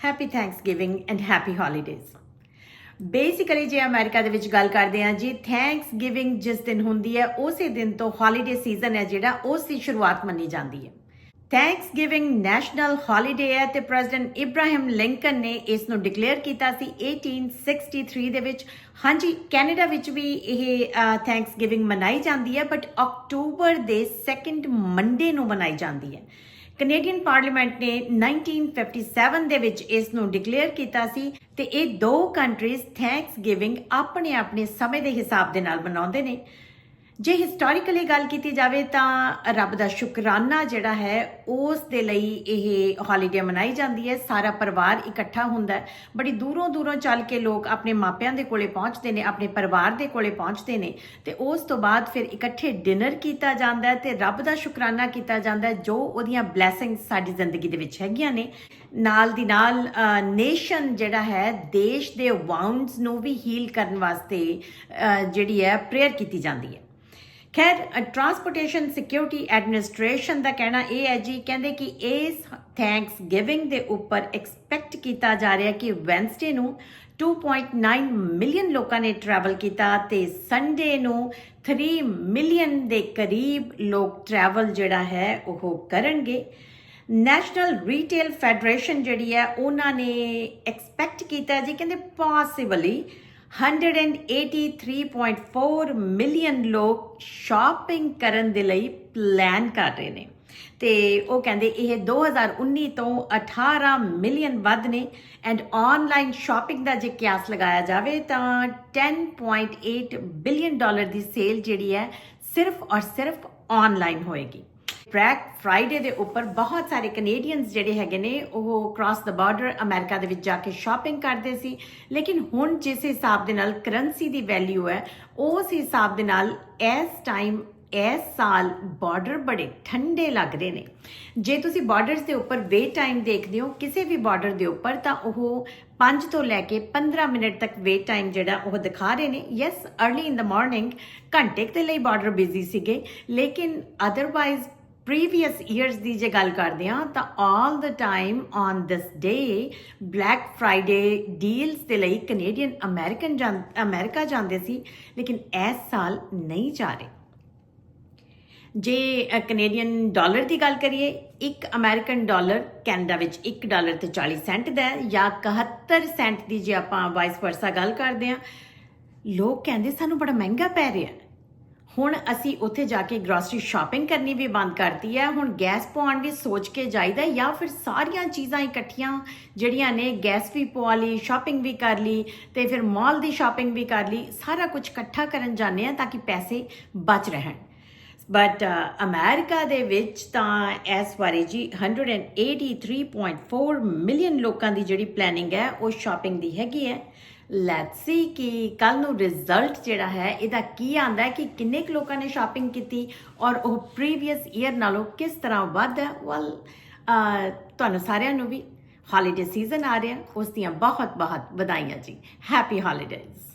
Happy Thanksgiving and happy holidays basically ਜੇ America ਦੇ ਵਿੱਚ ਗੱਲ ਕਰਦੇ ਹਾਂ, ਜੀ ਥੈਂਕਸਗਿਵਿੰਗ ਜਿਸ ਦਿਨ ਹੁੰਦੀ ਹੈ, ਉਸੇ ਦਿਨ ਤੋਂ ਹੌਲੀਡੇ ਸੀਜ਼ਨ ਹੈ ਜਿਹੜਾ, ਉਸ ਦੀ ਸ਼ੁਰੂਆਤ ਮੰਨੀ ਜਾਂਦੀ ਹੈ। ਥੈਂਕਸਗਿਵਿੰਗ ਨੈਸ਼ਨਲ ਹੌਲੀਡੇ ਹੈ ਤੇ ਪ੍ਰੈਜ਼ੀਡੈਂਟ ਇਬਰਾਹਿਮ ਲਿੰਕਨ ਨੇ ਇਸ ਨੂੰ ਡਿਕਲੇਅਰ ਕੀਤਾ ਸੀ 1863 ਦੇ ਵਿੱਚ। ਹਾਂਜੀ ਕੈਨੇਡਾ ਵਿੱਚ ਵੀ ਇਹ ਥੈਂਕਸਗਿਵਿੰਗ ਮਨਾਈ ਜਾਂਦੀ ਹੈ ਬਟ ਅਕਤੂਬਰ ਦੇ 2nd ਮੰਡੇ ਨੂੰ ਮਨਾਈ ਜਾਂਦੀ ਹੈ। ਕੈਨੇਡੀਅਨ ਪਾਰਲੀਮੈਂਟ ਨੇ 1957 ਦੇ ਵਿੱਚ ਇਸ ਨੂੰ ਡਿਕਲੇਅਰ ਕੀਤਾ ਸੀ ਤੇ ਇਹ ਦੋ ਕੰਟਰੀਜ਼ ਥੈਂਕਸ ਗਿਵਿੰਗ ਆਪਣੇ ਆਪਣੇ ਸਮੇਂ ਦੇ ਹਿਸਾਬ ਦੇ ਨਾਲ ਮਨਾਉਂਦੇ ਨੇ। ਜੇ ਹਿਸਟੋਰੀਕਲੀ ਗੱਲ ਕੀਤੀ ਜਾਵੇ ਤਾਂ ਰੱਬ ਦਾ ਸ਼ੁਕਰਾਨਾ ਜਿਹੜਾ ਹੈ, ਉਸ ਦੇ ਲਈ ਇਹ ਹੌਲੀਡੇ ਮਨਾਈ ਜਾਂਦੀ ਹੈ। ਸਾਰਾ ਪਰਿਵਾਰ ਇਕੱਠਾ ਹੁੰਦਾ ਹੈ। ਬੜੀ ਦੂਰੋਂ ਦੂਰੋਂ ਚੱਲ ਕੇ ਲੋਕ ਆਪਣੇ ਮਾਪਿਆਂ ਦੇ ਕੋਲੇ ਪਹੁੰਚਦੇ ਨੇ, ਆਪਣੇ ਪਰਿਵਾਰ ਦੇ ਕੋਲੇ ਪਹੁੰਚਦੇ ਨੇ ਤੇ ਉਸ ਤੋਂ ਬਾਅਦ ਫਿਰ ਇਕੱਠੇ ਡਿਨਰ ਕੀਤਾ ਜਾਂਦਾ ਹੈ ਤੇ ਰੱਬ ਦਾ ਸ਼ੁਕਰਾਨਾ ਕੀਤਾ ਜਾਂਦਾ ਹੈ, ਜੋ ਉਹਦੀਆਂ ਬਲੇਸਿੰਗਸ ਸਾਡੀ ਜ਼ਿੰਦਗੀ ਦੇ ਵਿੱਚ ਹੈਗੀਆਂ ਨੇ। ਨਾਲ ਦੀ ਨਾਲ ਨੇਸ਼ਨ ਜਿਹੜਾ ਹੈ, ਦੇਸ਼ ਦੇ ਵਾਉਂਡਸ ਨੂੰ ਵੀ ਹੀਲ ਕਰਨ ਵਾਸਤੇ ਜਿਹੜੀ ਹੈ ਪ੍ਰੇਅਰ ਕੀਤੀ ਜਾਂਦੀ ਹੈ। ਖੈਰ ਟਰਾਂਸਪੋਰਟੇਸ਼ਨ ਸਿਕਿਉਰਿਟੀ ਐਡਮਿਨਿਸਟ੍ਰੇਸ਼ਨ ਦਾ ਕਹਿਣਾ ਇਹ ਹੈ ਜੀ, ਕਹਿੰਦੇ ਕਿ ਇਸ ਥੈਂਕਸ ਗਿਵਿੰਗ ਦੇ ਉੱਪਰ ਐਕਸਪੈਕਟ ਕੀਤਾ ਜਾ ਰਿਹਾ ਕਿ ਵੈਂਸਡੇ ਨੂੰ 2.9 ਮਿਲੀਅਨ ਲੋਕਾਂ ਨੇ ਟਰੈਵਲ ਕੀਤਾ ਤੇ ਸੰਡੇ ਨੂੰ 3 ਮਿਲੀਅਨ ਦੇ ਕਰੀਬ ਲੋਕ ਟਰੈਵਲ ਜਿਹੜਾ ਹੈ ਉਹ ਕਰਨਗੇ। ਨੈਸ਼ਨਲ ਰੀਟੇਲ ਫੈਡਰੇਸ਼ਨ ਜਿਹੜੀ ਹੈ, ਉਹਨਾਂ ਨੇ ਐਕਸਪੈਕਟ ਕੀਤਾ ਜੀ, ਕਹਿੰਦੇ ਪੋਸੀਬਲੀ 183.4 ਮਿਲੀਅਨ ਲੋਕ ਸ਼ਾਪਿੰਗ ਕਰਨ ਦੇ ਲਈ ਪਲਾਨ ਕਰ ਰਹੇ ਨੇ। ਤੇ ਉਹ ਕਹਿੰਦੇ ਇਹ 2019 ਤੋਂ 18 ਮਿਲੀਅਨ ਵੱਧ ਨੇ ਐਂਡ ਆਨਲਾਈਨ ਸ਼ਾਪਿੰਗ ਦਾ ਜੇ ਕਿਆਸ ਲਗਾਇਆ ਜਾਵੇ ਤਾਂ 10.8 ਬਿਲੀਅਨ ਡਾਲਰ ਦੀ ਸੇਲ ਜਿਹੜੀ ਹੈ ਸਿਰਫ ਔਰ ਸਿਰਫ ਆਨਲਾਈਨ ਹੋਏਗੀ। ਬਲੈਕ ਫਰਾਈਡੇ ਦੇ ਉੱਪਰ ਬਹੁਤ ਸਾਰੇ ਕੈਨੇਡੀਅਨਸ ਜਿਹੜੇ ਹੈਗੇ ਨੇ, ਉਹ ਕ੍ਰਾਸ ਦਾ ਬਾਰਡਰ ਅਮਰੀਕਾ ਦੇ ਵਿੱਚ ਜਾ ਕੇ ਸ਼ਾਪਿੰਗ ਕਰਦੇ ਸੀ। ਲੇਕਿਨ ਹੁਣ ਜਿਸ ਹਿਸਾਬ ਦੇ ਨਾਲ ਕਰੰਸੀ ਦੀ ਵੈਲਿਊ ਹੈ, ਉਸ ਹਿਸਾਬ ਦੇ ਨਾਲ ਇਸ ਟਾਈਮ ਇਸ ਸਾਲ ਬਾਰਡਰ ਬੜੇ ਠੰਡੇ ਲੱਗ ਰਹੇ ਨੇ। ਜੇ ਤੁਸੀਂ ਬਾਰਡਰਸ ਦੇ ਉੱਪਰ ਵੇਟ ਟਾਈਮ ਦੇਖਦੇ ਹੋ, ਕਿਸੇ ਵੀ ਬਾਰਡਰ ਦੇ ਉੱਪਰ, ਤਾਂ ਉਹ 5 ਤੋਂ ਲੈ ਕੇ 15 ਮਿੰਟ ਤੱਕ ਵੇਟ ਟਾਈਮ ਜਿਹੜਾ ਉਹ ਦਿਖਾ ਰਹੇ ਨੇ। Yes early in the morning ਘੰਟੇ ਦੇ ਲਈ ਬਾਰਡਰ ਬਿਜ਼ੀ ਸੀਗੇ, ਲੇਕਿਨ ਅਦਰਵਾਈਜ਼ previous years ਦੀ ਜੇ ਗੱਲ ਕਰਦੇ ਹਾਂ, ਤਾਂ all the time on this day, black friday deals ਦੇ ਲਈ ਕੈਨੇਡੀਅਨ ਅਮਰੀਕਨ ਅਮਰੀਕਾ ਜਾਂਦੇ ਸੀ, ਲੇਕਿਨ ਇਸ ਸਾਲ ਨਹੀਂ ਜਾ ਰਹੇ। ਜੇ ਕੈਨੇਡੀਅਨ ਡਾਲਰ ਦੀ ਗੱਲ ਕਰੀਏ, ਇੱਕ ਅਮਰੀਕਨ ਡਾਲਰ ਕੈਨੇਡਾ ਵਿੱਚ 1 ਡਾਲਰ ਤੇ 40 ਸੈਂਟ ਦਾ ਹੈ, ਜਾਂ 71 ਸੈਂਟ ਦੀ ਜੇ ਆਪਾਂ ਵਾਈਸ ਵਰਸਾ ਗੱਲ ਕਰਦੇ ਹਾਂ, ਲੋਕ ਕਹਿੰਦੇ ਸਾਨੂੰ ਬੜਾ ਮਹਿੰਗਾ ਪੈ ਰਿਹਾ ਹੁਣ ਅਸੀਂ ਉੱਥੇ ਜਾ ਕੇ ਗਰੋਸਰੀ ਸ਼ਾਪਿੰਗ ਕਰਨੀ ਵੀ ਬੰਦ ਕਰਤੀ ਹੈ। ਹੁਣ ਗੈਸ ਪਵਾਉਣ ਵੀ ਸੋਚ ਕੇ ਜਾਈਦਾ ਜਾਂ ਫਿਰ ਸਾਰੀਆਂ ਚੀਜ਼ਾਂ ਇਕੱਠੀਆਂ ਜਿਹੜੀਆਂ ਨੇ ਗੈਸ ਵੀ ਪਵਾ ਲਈ ਸ਼ਾਪਿੰਗ ਵੀ ਕਰ ਲਈ ਤੇ ਫਿਰ ਮਾਲ ਦੀ ਸ਼ਾਪਿੰਗ ਵੀ ਕਰ ਲਈ, ਸਾਰਾ ਕੁਝ ਇਕੱਠਾ ਕਰਨ ਜਾਂਦੇ ਆ ਤਾਂ ਕਿ ਪੈਸੇ ਬਚ ਰਹਿਣ। ਬਟ ਅਮਰੀਕਾ uh, ਦੇ ਵਿੱਚ ਤਾਂ ਇਸ ਵਾਰੀ ਜੀ 183.4 ਮਿਲੀਅਨ ਲੋਕਾਂ ਦੀ ਜਿਹੜੀ ਪਲੈਨਿੰਗ ਹੈ, ਉਹ ਸ਼ਾਪਿੰਗ ਦੀ ਹੈਗੀ ਹੈ। ਲੈਟਸ ਸੀ ਕਿ ਕੱਲ ਨੂੰ ਰਿਜ਼ਲਟ ਜਿਹੜਾ ਹੈ, ਇਹਦਾ ਕੀ ਆਂਦਾ ਹੈ ਕਿ ਕਿੰਨੇ ਕੁ ਲੋਕਾਂ ਨੇ ਸ਼ਾਪਿੰਗ ਕੀਤੀ ਔਰ ਉਹ ਪ੍ਰੀਵੀਅਸ ਈਅਰ ਨਾਲੋਂ ਕਿਸ ਤਰ੍ਹਾਂ ਵੱਧ ਹੈ। ਵੈਲ ਤੁਹਾਨੂੰ ਸਾਰਿਆਂ ਨੂੰ ਵੀ ਹੌਲੀਡੇ ਸੀਜ਼ਨ ਆ ਰਿਹਾ, ਉਸ ਦੀਆਂ ਬਹੁਤ ਬਹੁਤ ਵਧਾਈਆਂ ਜੀ। Happy holidays